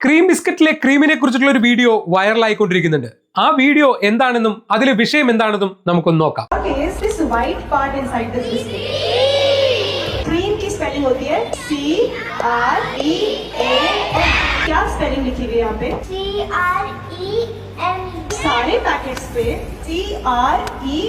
Cream ബിസ്ക്കറ്റിലെ ക്രീമിനെ കുറിച്ചിട്ടുള്ള ഒരു video വൈറലായിക്കൊണ്ടിരിക്കുന്നുണ്ട് ആ വീഡിയോ എന്താണെന്നും അതിലെ വിഷയം എന്താണെന്നും നമുക്കൊന്ന് നോക്കാം What is this white part inside this biscuit? Cream की स्पेलिंग होती है C R E A M क्या स्पेलिंग लिखी हुई है यहाँ पे C R E M सारे पैकेट्स पे C R E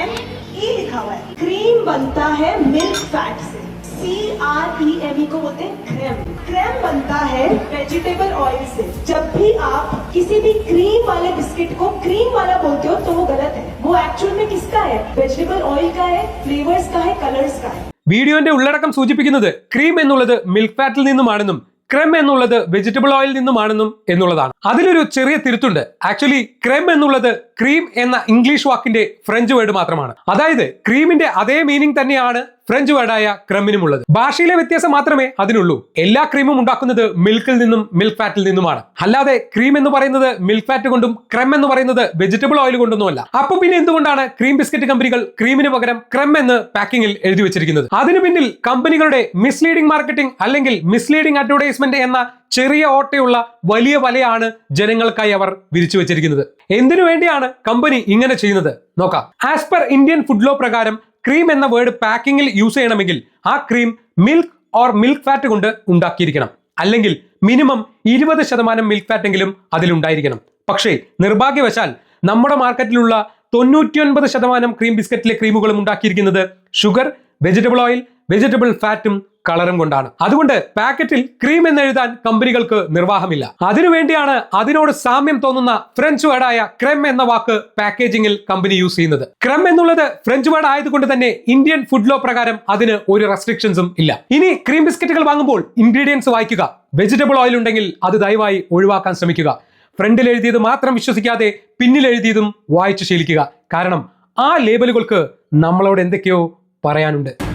M E लिखा हुआ है क्रीम बनता है मिल्क फैट से C R E M E को बोलते हैं क्रेम क्रेम बनता है वेजिटेबल ऑयल से जब भी आप किसी भी क्रीम वाले बिस्किट को क्रीम वाला बोलते हो तो वो गलत है वो एक्चुअल में किसका है वेजिटेबल ऑयल का है फ्लेवर्स का है कलर्स का है വീഡിയോന്റെ ഉള്ളടക്കം സൂചിപ്പിക്കുന്നത് ക്രീം എന്നുള്ളത് മിൽക്ക് ഫാറ്റിൽ നിന്നുമാണെന്നും ക്രെം എന്നുള്ളത് വെജിറ്റബിൾ ഓയിൽ നിന്നുമാണെന്നും എന്നുള്ളതാണ്. അതിലൊരു ചെറിയ തിരുത്തുണ്ട്. ആക്ച്വലി ക്രെം എന്നുള്ളത് ക്രീം എന്ന ഇംഗ്ലീഷ് വാക്കിന്റെ ഫ്രഞ്ച് വേർഡ് മാത്രമാണ്. അതായത് ക്രീമിന്റെ അതേ മീനിങ് തന്നെയാണ് ഫ്രഞ്ച് വേർഡായ ക്രെമ്മിനുമുള്ളത്. ഭാഷയിലെ വ്യത്യാസം മാത്രമേ അതിനുള്ളൂ. എല്ലാ ക്രീമും ഉണ്ടാക്കുന്നത് മിൽക്കിൽ നിന്നും മിൽക്ക് ഫാറ്റിൽ നിന്നുമാണ്. അല്ലാതെ ക്രീം എന്ന് പറയുന്നത് മിൽക്ക് ഫാറ്റ് കൊണ്ടും ക്രെം എന്ന് പറയുന്നത് വെജിറ്റബിൾ ഓയിൽ കൊണ്ടൊന്നുമല്ല. അപ്പൊ പിന്നെ എന്തുകൊണ്ടാണ് ക്രീം ബിസ്ക്കറ്റ് കമ്പനികൾ ക്രീമിന് പകരം ക്രെം എന്ന് പാക്കിംഗിൽ എഴുതി വെച്ചിരിക്കുന്നത്? അതിനു പിന്നിൽ കമ്പനികളുടെ മിസ്ലീഡിംഗ് മാർക്കറ്റിംഗ് അല്ലെങ്കിൽ മിസ്ലീഡിംഗ് അഡ്വർടൈസ്മെന്റ് എന്ന ചെറിയ ഓട്ടയുള്ള വലിയ വലയാണ് ജനങ്ങൾക്കായി അവർ വിരിച്ചു വെച്ചിരിക്കുന്നത്. എന്തിനു വേണ്ടിയാണ് കമ്പനി ഇങ്ങനെ ചെയ്യുന്നത്? നോക്കാം. As per Indian food law പ്രകാരം ക്രീം എന്ന വേർഡ് പാക്കിങ്ങിൽ യൂസ് ചെയ്യണമെങ്കിൽ ആ cream milk or milk fat കൊണ്ട് ഉണ്ടാക്കിയിരിക്കണം. അല്ലെങ്കിൽ മിനിമം ഇരുപത് ശതമാനം മിൽക്ക് ഫാറ്റ് എങ്കിലും അതിലുണ്ടായിരിക്കണം പക്ഷേ നിർഭാഗ്യവശാൽ നമ്മുടെ മാർക്കറ്റിലുള്ള തൊണ്ണൂറ്റിയൊൻപത് ശതമാനം ക്രീം ബിസ്ക്കറ്റിലെ ക്രീമുകളും ഉണ്ടാക്കിയിരിക്കുന്നത് ഷുഗർ വെജിറ്റബിൾ ഓയിൽ വെജിറ്റബിൾ ഫാറ്റും കളറും കൊണ്ടാണ്. അതുകൊണ്ട് പാക്കറ്റിൽ ക്രീം എന്ന് എഴുതാൻ കമ്പനികൾക്ക് നിർവാഹമില്ല. അതിനുവേണ്ടിയാണ് അതിനോട് സാമ്യം തോന്നുന്ന ഫ്രഞ്ച് വേർഡായ ക്രെം എന്ന വാക്ക് പാക്കേജിംഗിൽ കമ്പനി യൂസ് ചെയ്യുന്നത്. ക്രെം എന്നുള്ളത് ഫ്രഞ്ച് വേർഡ് ആയതുകൊണ്ട് തന്നെ ഇന്ത്യൻ ഫുഡ് ലോ പ്രകാരം അതിന് ഒരു റെസ്ട്രിക്ഷൻസും ഇല്ല. ഇനി ക്രീം ബിസ്ക്കറ്റുകൾ വാങ്ങുമ്പോൾ ഇൻഗ്രീഡിയൻസ് വായിക്കുക. വെജിറ്റബിൾ ഓയിൽ ഉണ്ടെങ്കിൽ അത് ദയവായി ഒഴിവാക്കാൻ ശ്രമിക്കുക. ഫ്രണ്ടിൽ എഴുതിയത് മാത്രം വിശ്വസിക്കാതെ പിന്നിൽ എഴുതിയതും വായിച്ചു ശീലിക്കുക. കാരണം ആ ലേബലുകൾക്ക് നമ്മളോട് എന്തൊക്കെയോ പറയാനുണ്ട്.